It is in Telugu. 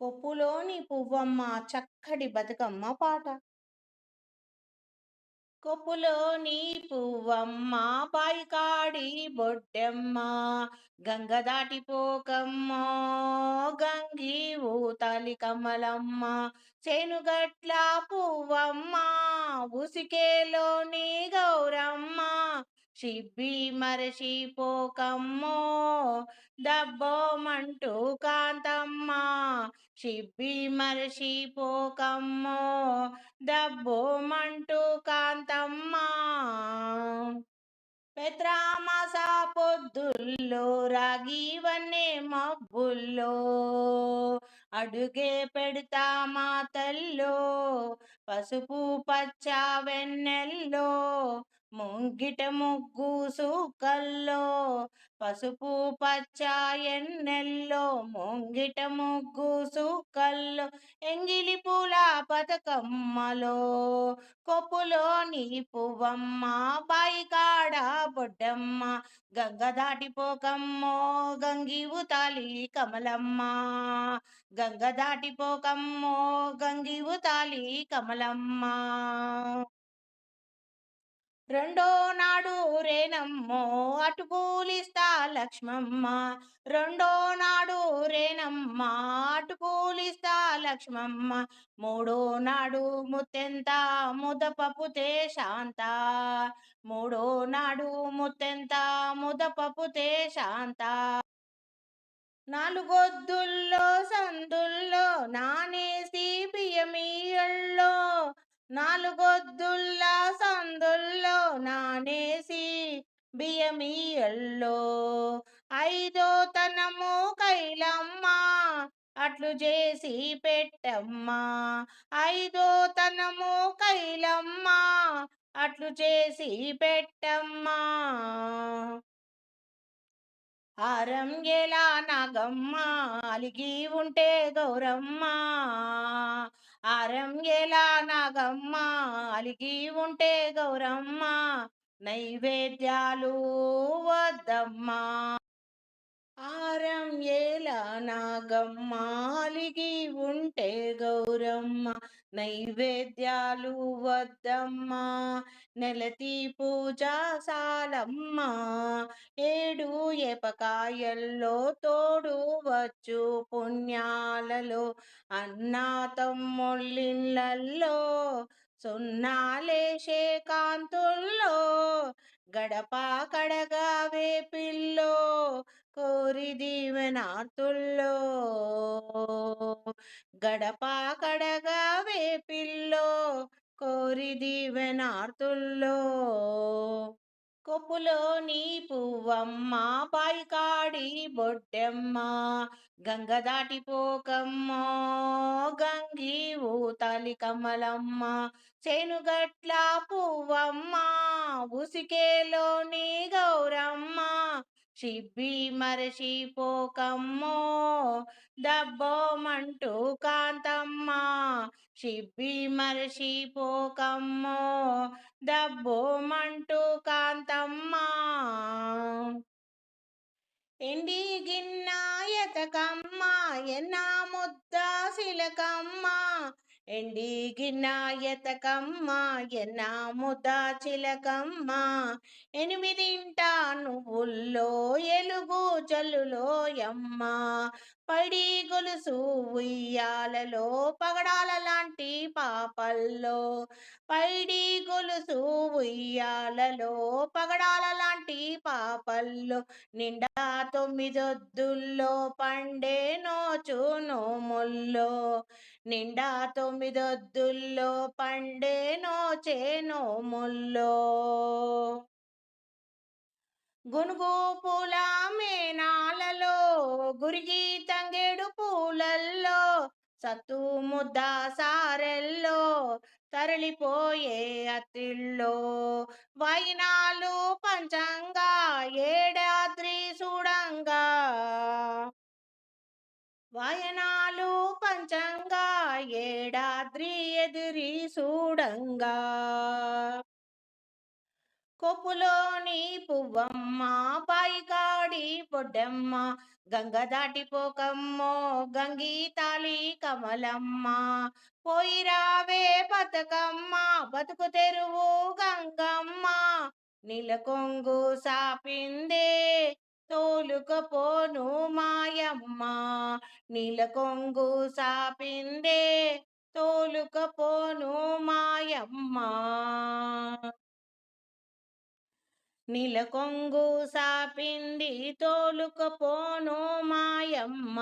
కొప్పులోని పువ్వమ్మ చక్కటి బతుకమ్మ పాట. కొప్పులోని పువ్వమ్మ పాయికాడి బొడ్డెమ్మ గంగ దాటిపోకమ్మ గంగి ఊతాలి కమలమ్మ చేనుగట్ల పువ్వమ్మ ఉసికేలోని గౌ షిబ్బి మరచిపోకమ్మో దబ్బోమంటూ కాంతమ్మ. షిబ్బి మరచిపోకమ్మో దబ్బోమంటూ కాంతమ్మ. పెత్రామాస పొద్దుల్లో రాగివన్నే మబ్బుల్లో. అడుగే పెడతా మా తల్లో పసుపు పచ్చ వెన్నెల్లో. ముంగిట ముగ్గు సూకల్లో పసుపు పచ్చ ఎన్నెల్లో ముంగిట ముగ్గు సూకల్లో ఎంగిలి పూల బతుకమ్మలో కొప్పులోని పువ్వమ్మ బాయికాడ బొడ్డమ్మ గంగ దాటిపోకమ్మో గంగివు తాలి కమలమ్మ. గంగ దాటిపోకమ్మో గంగివు తాలి కమలమ్మ. రెండో నాడు రేనమ్మో అటు పూలిస్తా లక్ష్మమ్మ. రెండో నాడు రేనమ్మ అటు పూలిస్తా లక్ష్మమ్మ. మూడో నాడు ముత్తెంత ముదపపుతే శాంత. మూడో నాడు ముత్తెంత ముదపపుతే శాంత. నాలుగొద్దుల్లో సందుల్లో నానేసి బియ్యమీయళ్ళు నాలుగొద్దుల్లా సందుల్లో నానేసి బియ్యమీయల్లో ఐదో తనము కైలమ్మ అట్లు చేసి పెట్టమ్మా. ఐదో తనము కైలమ్మ అట్లు చేసి పెట్టమ్మా. ఆరం ఎలా నాగమ్మ అలిగి ఉంటే గౌరమ్మ. ఆరం నాగమ్మ? అలిగి ఉంటే గౌరమ్మ. నైవేద్యాలు వద్దమ్మా. ఆరం ఏలా నాగమ్మ? అలిగి ఉంటే గౌ గౌరమ్మ నైవేద్యాలు వద్దమ్మా నెలతి పూజ ఏడు ఎపకాయల్లో తోడు వచ్చు పుణ్యాలలో అన్నా తమ్ముళ్ళిళ్ళల్లో సున్నాలేషే కాంతుల్లో గడప కడగా వేపిల్లో కోరి దీవెనార్తుల్లో. గడపా కడగా వేపిల్లో కోరి దీవెనార్తుల్లో. కొప్పులోని పువ్వమ్మ పాయికాడి బొడ్డెమ్మ గంగ దాటిపోకమ్మ గంగి ఊతాలి కమలమ్మ. చేనుగట్ల పువ్వమ్మ ఉసికేలోని గౌరమ్మ. షిబ్బి మరచిపోకమ్మో దబ్బోమంటూ కాంతమ్మ. షిబ్బి మరచిపోకమ్మో దబ్బోమంటూ కాంతమ్మ. ఎండి గిన్నాయతకమ్మ ఎన్న ముద్ద శిలకమ్మ ఎండి గిన్నాయతకమ్మ ఎన్న ముద్ద చిలకమ్మ ఎనిమిదింట నువ్వుల్లో ఎలుగు చల్లులోయమ్మ పడి గొలుసు ఉయ్యాలలో పగడాల లాంటి పాపల్లో. పైడి గొలుసు ఉయ్యాలలో పగడాల లాంటి పాపల్లో. నిండా తొమ్మిదొద్దుల్లో పండే నోచు నోముల్లో. నిండా తొమ్మిదొద్దుల్లో పండే చేనో ముల్లో. గునుగు పూల మేనాలలో గురిగి తంగేడు పూలల్లో సత్తు ముద్ద సారెల్లో తరలిపోయే అతిల్లో వైనాలు పంచంగా ఏడాద్రి చూడంగా వయనాలు పంచంగా ఏడాద్రి ఎదిరి చూడంగా కొప్పులోని పువ్వమ్మ పైకాడి పొడ్డమ్మ గంగ దాటిపోకమ్మో గంగీతాలి కమలమ్మ. పోయిరావే బతుకమ్మ బతుకు తెరువు గంగమ్మ. నీలకొంగు సాపిందే తోలుకపోను మాయమ్మ. నీలకొంగు సాపిందే తోలుకపోను మాయమ్మ. నీలకొంగు సాపింది తోలుకపోను మాయమ్మ.